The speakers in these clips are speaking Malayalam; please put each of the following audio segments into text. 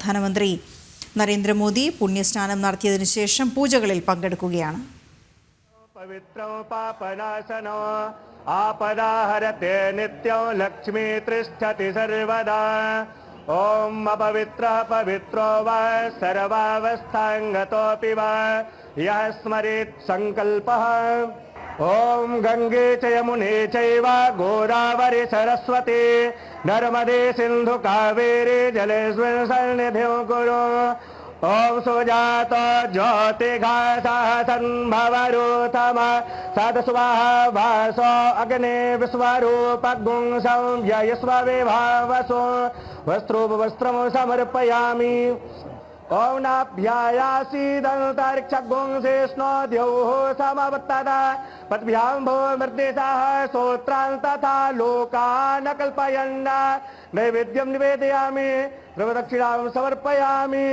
പ്രധാനമന്ത്രി നരേന്ദ്രമോദി പുണ്യസ്നാനം നടത്തിയതിനു ശേഷം പൂജകളിൽ പങ്കെടുക്കുകയാണ്. ആപദാഹരത്തെ നിത്യം ലക്ഷ്മി തിഷ്ഠതി സർവദാ. ഓം അപവിത്ര പവിത്രോ വ സർവാവസ്ഥാംഗതോപി വ. സ്മരിത് സങ്കൽപ്പ ॐ गङ्गे च यमुने चैव गोदावरि सरस्वती, नर्मदे सिन्धु कावेरी जलेस्मिन् सन्निधिं कुरु। ॐ सुजात ज्योतिघासः सन्भवरूथम सदस्वाहा वासो अग्ने विश्वरूपगुंसं यस्व विभावसो। वस्त्रोपवस्त्रं समर्पयामि। ॐ नाभ्यायासीदन्तरिक्षगुंसे स्नोद्यौः समवत्तदा पद्भ्यां भो मृदेशाः श्रोत्रान् तथा लोकान् नैवेद्यं निवेदयामि ध्रुवदक्षिणां समर्पयामि।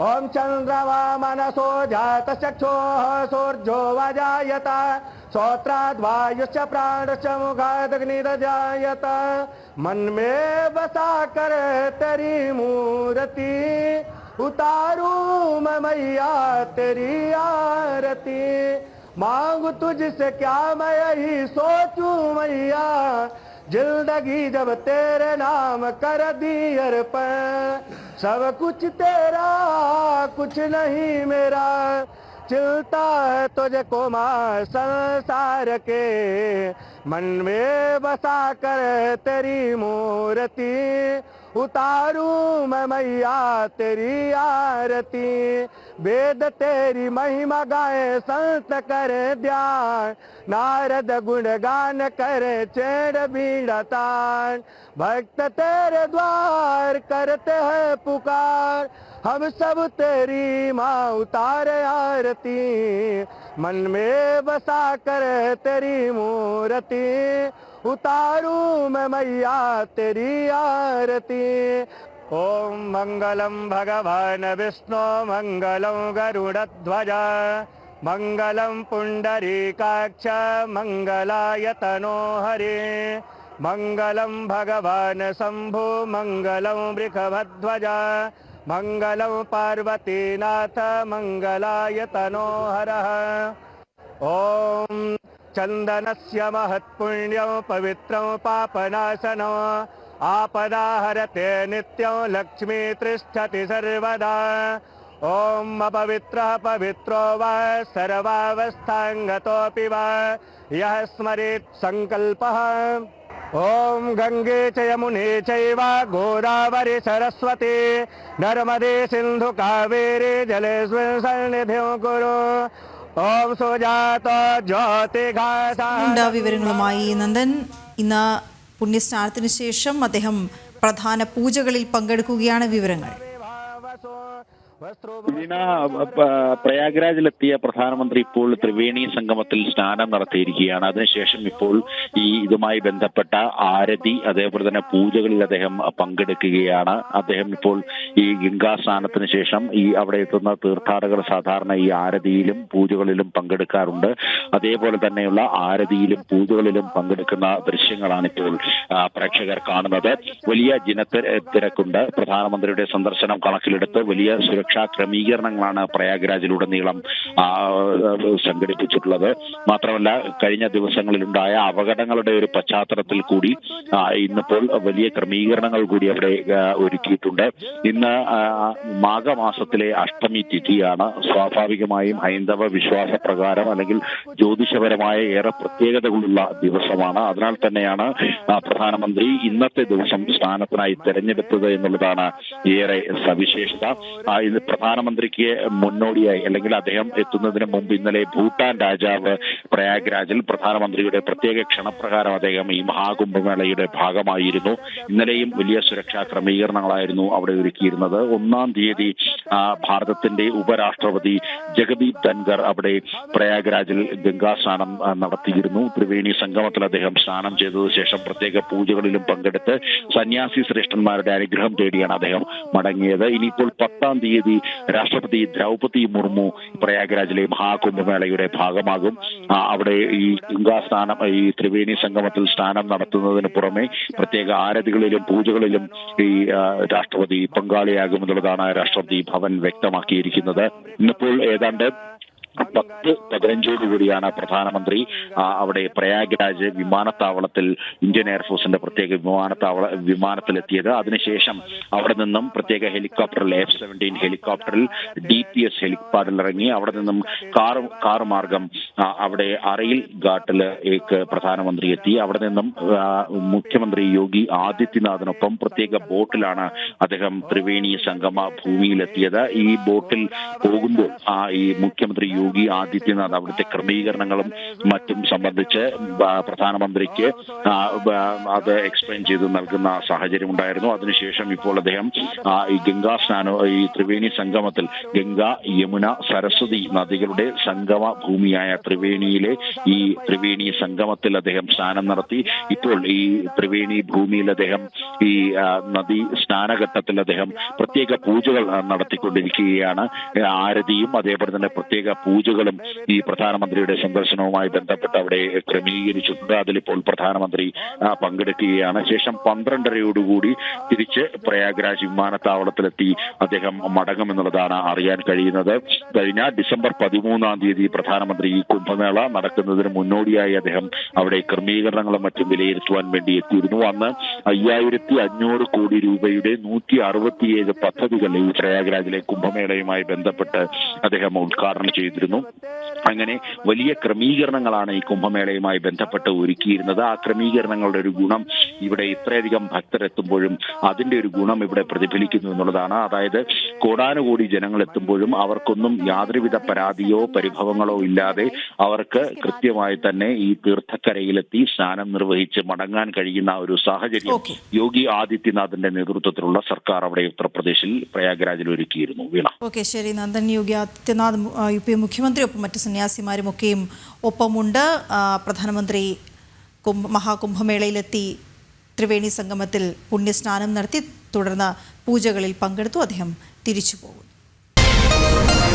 ॐ चन्द्रमा मनसो जातचक्षोः, सूर्यो वजायत। श्रोत्राद्वायुश्च प्राणश्च मुखादग्निरजायत। मन में बसा कर तेरी मूर्ति, उतारू मैया तेरी आरती। मांगू तुझसे क्या मैं यही सोचू मैया? ज़िंदगी जब तेरे नाम कर दी अर्पण, सब कुछ तेरा, कुछ नहीं मेरा। चिलता है तुझको माँ संसार के। मन में बसा कर तेरी मूर्ति, उतारू मैं मैया तेरी आरती। वेद तेरी महिमा गाए, संत करे ध्यान। नारद गुणगान करे, चेड़ बीड़ा तान। भक्त तेरे द्वार करते हैं पुकार। हम सब तेरी माँ उतारे आरती। मन में बसा कर तेरी मूर्ति। उतारू मैं मैया तेरी आरती। ॐ मङ्गलं भगवान् विष्णु मङ्गलं गरुडध्वज मङ्गलं पुण्डरीकाक्ष मङ्गलाय तनो हरे मङ्गलं भगवान् शम्भु मङ्गलं वृषभध्वज मङ्गलं पार्वतीनाथ मङ्गलाय तनो हरः ॐ चन्दनस्य महत्पुण्यं पवित्रं पापनाशनम् आपदा हरते नित्यं लक्ष्मी तिष्ठति सर्वदा ॐ अपवित्रः पवित्रो वा सर्वावस्थाङ्गतोऽपि वा यः स्मरेत् सङ्कल्पः ॐ गङ्गे च यमुने चैव गोदावरि सरस्वती नर्मदे सिन्धु कावेरी जलेस्मिन् सन्निधिं कुरु ॐ सुजात ज्योतिघासः ഉണ്ട് വിവരങ്ങളുമായി നന്ദൻ ഇന്ന് പുണ്യസ്നാനത്തിന് ശേഷം അദ്ദേഹം പ്രധാന പൂജകളിൽ പങ്കെടുക്കുകയാണ് വിവരങ്ങൾ. പ്രയാഗ്രാജിലെത്തിയ പ്രധാനമന്ത്രി ഇപ്പോൾ ത്രിവേണി സംഗമത്തിൽ സ്നാനം നടത്തിയിരിക്കുകയാണ്. അതിനുശേഷം ഇപ്പോൾ ഈ ഇതുമായി ബന്ധപ്പെട്ട ആരതി അതേപോലെ തന്നെ പൂജകളിൽ അദ്ദേഹം പങ്കെടുക്കുകയാണ്. അദ്ദേഹം ഇപ്പോൾ ഈ ഗംഗാ സ്നാനത്തിന് ശേഷം ഈ അവിടെ എത്തുന്ന തീർത്ഥാടകർ സാധാരണ ഈ ആരതിയിലും പൂജകളിലും പങ്കെടുക്കാറുണ്ട്. അതേപോലെ തന്നെയുള്ള ആരതിയിലും പൂജകളിലും പങ്കെടുക്കുന്ന ദൃശ്യങ്ങളാണ് ഇപ്പോൾ പ്രേക്ഷകർ കാണുന്നത്. വലിയ ജനത്തിരക്കുണ്ട് പ്രധാനമന്ത്രിയുടെ സന്ദർശനം കണക്കിലെടുത്ത് വലിയ സുരക്ഷാ ക്രമീകരണങ്ങളാണ് പ്രയാഗ്രാജിലുടനീളം സംഘടിപ്പിച്ചിട്ടുള്ളത്. മാത്രമല്ല കഴിഞ്ഞ ദിവസങ്ങളിലുണ്ടായ അപകടങ്ങളുടെ ഒരു പശ്ചാത്തലത്തിൽ കൂടി ഇന്നിപ്പോൾ വലിയ ക്രമീകരണങ്ങൾ കൂടി അവിടെ ഒരുക്കിയിട്ടുണ്ട്. ഇന്ന് മാഘമാസത്തിലെ അഷ്ടമി തിഥിയാണ്. സ്വാഭാവികമായും ഹൈന്ദവ വിശ്വാസ പ്രകാരം അല്ലെങ്കിൽ ജ്യോതിഷപരമായ ഏറെ പ്രത്യേകതകളുള്ള ദിവസമാണ്. അതിനാൽ തന്നെയാണ് പ്രധാനമന്ത്രി ഇന്നത്തെ ദിവസം സ്ഥാനത്തിനായി തെരഞ്ഞെടുത്തത് എന്നുള്ളതാണ് ഏറെ സവിശേഷത. പ്രധാനമന്ത്രിക്ക് മുന്നോടിയായി അല്ലെങ്കിൽ അദ്ദേഹം എത്തുന്നതിന് മുമ്പ് ഇന്നലെ ഭൂട്ടാൻ രാജാവ് പ്രയാഗ്രാജിൽ പ്രധാനമന്ത്രിയുടെ പ്രത്യേക ക്ഷണപ്രകാരം അദ്ദേഹം ഈ മഹാകുംഭമേളയുടെ ഭാഗമായിരുന്നു. ഇന്നലെയും വലിയ സുരക്ഷാ ക്രമീകരണങ്ങളായിരുന്നു അവിടെ ഒരുക്കിയിരുന്നത്. ഒന്നാം തീയതി ഭാരതത്തിന്റെ ഉപരാഷ്ട്രപതി ജഗദീപ് ധൻഖർ അവിടെ പ്രയാഗ്രാജിൽ ഗംഗാ സ്നാനം നടത്തിയിരുന്നു. ത്രിവേണി സംഗമത്തിൽ അദ്ദേഹം സ്നാനം ചെയ്തതിനു ശേഷം പ്രത്യേക പൂജകളിലും പങ്കെടുത്ത് സന്യാസി ശ്രേഷ്ഠന്മാരുടെ അനുഗ്രഹം തേടിയാണ് അദ്ദേഹം മടങ്ങിയത്. ഇനിയിപ്പോൾ പത്താം തീയതി തീയതി രാഷ്ട്രപതി ദ്രൗപതി മുർമു പ്രയാഗ്രാജിലെ മഹാകുംഭമേളയുടെ ഭാഗമാകും. അവിടെ ഈ ഗംഗാ സ്നാനം ഈ ത്രിവേണി സംഗമത്തിൽ സ്നാനം നടത്തുന്നതിന് പുറമെ പ്രത്യേക ആരതികളിലും പൂജകളിലും ഈ രാഷ്ട്രപതി പങ്കാളിയാകുമെന്നുള്ളതാണ് രാഷ്ട്രപതി ഭവൻ വ്യക്തമാക്കിയിരിക്കുന്നത്. ഇന്നിപ്പോൾ ഏതാണ്ട് പത്ത് പതിനഞ്ചോടുകൂടിയാണ് പ്രധാനമന്ത്രി. അവിടെ പ്രയാഗ്രാജ് വിമാനത്താവളത്തിൽ ഇന്ത്യൻ എയർഫോഴ്സിന്റെ പ്രത്യേക വിമാനത്താവള വിമാനത്തിലെത്തിയത്. അതിനുശേഷം അവിടെ നിന്നും പ്രത്യേക ഹെലികോപ്റ്ററിൽ എഫ് സെവന്റീൻ ഹെലികോപ്റ്ററിൽ ഡി പി എസ് ഹെലിപാഡിൽ ഇറങ്ങി അവിടെ നിന്നും കാർ കാർ മാർഗം അവിടെ അറയിൽ ഘാട്ടിലേക്ക് പ്രധാനമന്ത്രി എത്തി. അവിടെ നിന്നും മുഖ്യമന്ത്രി യോഗി ആദിത്യനാഥിനൊപ്പം പ്രത്യേക ബോട്ടിലാണ് അദ്ദേഹം ത്രിവേണി സംഗമ ഭൂമിയിലെത്തിയത്. ഈ ബോട്ടിൽ പോകുമ്പോൾ ഈ മുഖ്യമന്ത്രി യോഗി ആദിത്യനാഥ് അവിടുത്തെ ക്രമീകരണങ്ങളും മറ്റും സംബന്ധിച്ച് പ്രധാനമന്ത്രിക്ക് അത് എക്സ്പ്ലെയിൻ ചെയ്ത് നൽകുന്ന സാഹചര്യം ഉണ്ടായിരുന്നു. അതിനുശേഷം ഇപ്പോൾ അദ്ദേഹം ഈ ഗംഗാ സ്നാനം ഈ ത്രിവേണി സംഗമത്തിൽ ഗംഗ യമുന സരസ്വതി നദികളുടെ സംഗമ ഭൂമിയായ ത്രിവേണിയിലെ ഈ ത്രിവേണി സംഗമത്തിൽ അദ്ദേഹം സ്നാനം നടത്തി. ഇപ്പോൾ ഈ ത്രിവേണി ഭൂമിയിൽ അദ്ദേഹം ഈ നദി സ്നാനഘട്ടത്തിൽ അദ്ദേഹം പ്രത്യേക പൂജകൾ നടത്തിക്കൊണ്ടിരിക്കുകയാണ്. ആരതിയും അതേപോലെ തന്നെ പ്രത്യേക പൂജകളും ഈ പ്രധാനമന്ത്രിയുടെ സന്ദർശനവുമായി ബന്ധപ്പെട്ട് അവിടെ ക്രമീകരിച്ചിട്ടുണ്ട്. അതിലിപ്പോൾ പ്രധാനമന്ത്രി പങ്കെടുക്കുകയാണ്. ശേഷം പന്ത്രണ്ടരയോടുകൂടി തിരിച്ച് പ്രയാഗ്രാജ് വിമാനത്താവളത്തിലെത്തി അദ്ദേഹം മടങ്ങുമെന്നുള്ളതാണ് അറിയാൻ കഴിയുന്നത്. കഴിഞ്ഞ ഡിസംബർ പതിമൂന്നാം തീയതി പ്രധാനമന്ത്രി ഈ കുംഭമേള നടക്കുന്നതിന് മുന്നോടിയായി അദ്ദേഹം അവിടെ ക്രമീകരണങ്ങളും മറ്റും വിലയിരുത്തുവാൻ വേണ്ടി എത്തിയിരുന്നു. അന്ന് അയ്യായിരത്തി അഞ്ഞൂറ് കോടി രൂപയുടെ നൂറ്റി അറുപത്തിയേഴ് പദ്ധതികൾ ഈ പ്രയാഗ്രാജിലെ കുംഭമേളയുമായി ബന്ധപ്പെട്ട് അദ്ദേഹം ഉദ്ഘാടനം ചെയ്തിരുന്നു. അങ്ങനെ വലിയ ക്രമീകരണങ്ങളാണ് ഈ കുംഭമേളയുമായി ബന്ധപ്പെട്ട് ഒരുക്കിയിരുന്നത്. ആ ക്രമീകരണങ്ങളുടെ ഒരു ഗുണം ഇവിടെ ഇത്രയധികം ഭക്തരെത്തുമ്പോഴും അതിന്റെ ഒരു ഗുണം ഇവിടെ പ്രതിഫലിക്കുന്നു എന്നുള്ളതാണ്. അതായത് കോടാനുകൂടി ജനങ്ങൾ എത്തുമ്പോഴും അവർക്കൊന്നും യാതൊരുവിധ പരാതിയോ പരിഭവങ്ങളോ ഇല്ലാതെ അവർക്ക് കൃത്യമായി തന്നെ ഈ തീർത്ഥക്കരയിലെത്തി സ്നാനം നിർവഹിച്ച് മടങ്ങാൻ കഴിയുന്ന ഒരു സാഹചര്യം യോഗി ആദിത്യനാഥിന്റെ നേതൃത്വത്തിലുള്ള സർക്കാർ അവിടെ ഉത്തർപ്രദേശിൽ പ്രയാഗ്രാജിൽ ഒരുക്കിയിരുന്നു. വീണ. ഓക്കെ ശരി. നന്ദൻ യോഗി ആദിത്യനാഥ് യു പി മുഖ്യമന്ത്രി ഒപ്പം മറ്റ് സന്യാസിമാരും ഒക്കെയും ഒപ്പമുണ്ട് പ്രധാനമന്ത്രി കുംഭ മഹാകുംഭമേളയിലെത്തി ത്രിവേണി സംഗമത്തിൽ പുണ്യസ്നാനം നടത്തി തുടർന്ന് പൂജകളിൽ പങ്കെടുത്തു. അദ്ദേഹം തിരിച്ചു പോകുന്നു.